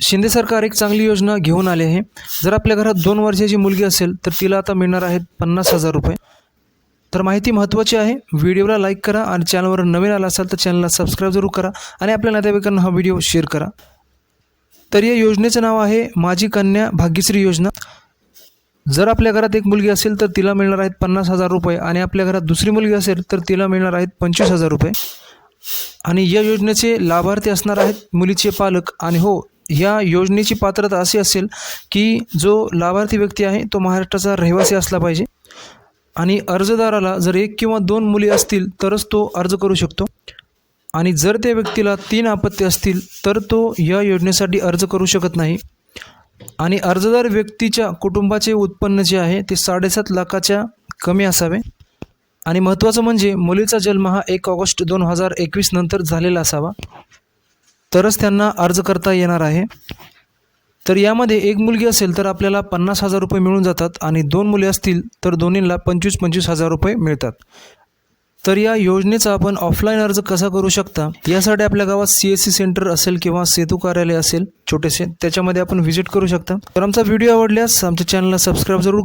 शिंदे सरकार एक चांगली योजना घेऊन आले आहे. जर आपल्या घरात दोन वर्षाची मुलगी असेल तर तिला आता मिळणार आहेत पन्नास हजार रुपये. तर माहिती महत्त्वाची आहे. व्हिडिओला लाईक करा आणि चॅनलवर नवीन आला असाल तर चॅनलला सबस्क्राईब जरूर करा आणि आपल्या नातेवाईकांना हा व्हिडिओ शेअर करा. तर या योजनेचं नाव आहे माझी कन्या भाग्यश्री योजना. जर आपल्या घरात एक मुलगी असेल तर तिला मिळणार आहेत पन्नास हजार रुपये आणि आपल्या घरात दुसरी मुलगी असेल तर तिला मिळणार आहेत पंचवीस हजार रुपये. आणि या योजनेचे लाभार्थी असणार आहेत मुलीचे पालक आणि हो या योजनेची पात्रता अशी असेल की जो लाभार्थी व्यक्ती आहे तो महाराष्ट्राचा रहिवासी असला पाहिजे. आणि अर्जदाराला जर एक किंवा दोन मुली असतील तरच तो अर्ज करू शकतो. आणि जर त्या व्यक्तीला तीन आपत्ती असतील तर तो या योजनेसाठी अर्ज करू शकत नाही. आणि अर्जदार व्यक्तीच्या कुटुंबाचे उत्पन्न जे आहे ते साडेसात लाखाच्या कमी असावे. आणि महत्त्वाचं म्हणजे मुलीचा जन्म हा एक ऑगस्ट दोन हजार एकवीस नंतर झालेला असावा. तरच त्यांना अर्ज करता येणार आहे. तर यामध्ये एक मुलगी असेल तर आपल्याला पन्नास हजार रुपये मिळून जातात आणि दोन मुले असतील तर दोन्हींना पंचवीस पंचवीस हजार रुपये मिळतात. तर या योजनेचा आपण ऑफलाईन अर्ज कसा करू शकता? यासाठी आपल्या गावात सी एस सी सेंटर असेल किंवा सेतू कार्यालय असेल छोटेसे त्याच्यामध्ये आपण व्हिजिट करू शकता. तर आमचा व्हिडिओ आवडल्यास आमच्या चॅनलला सबस्क्राईब जरूर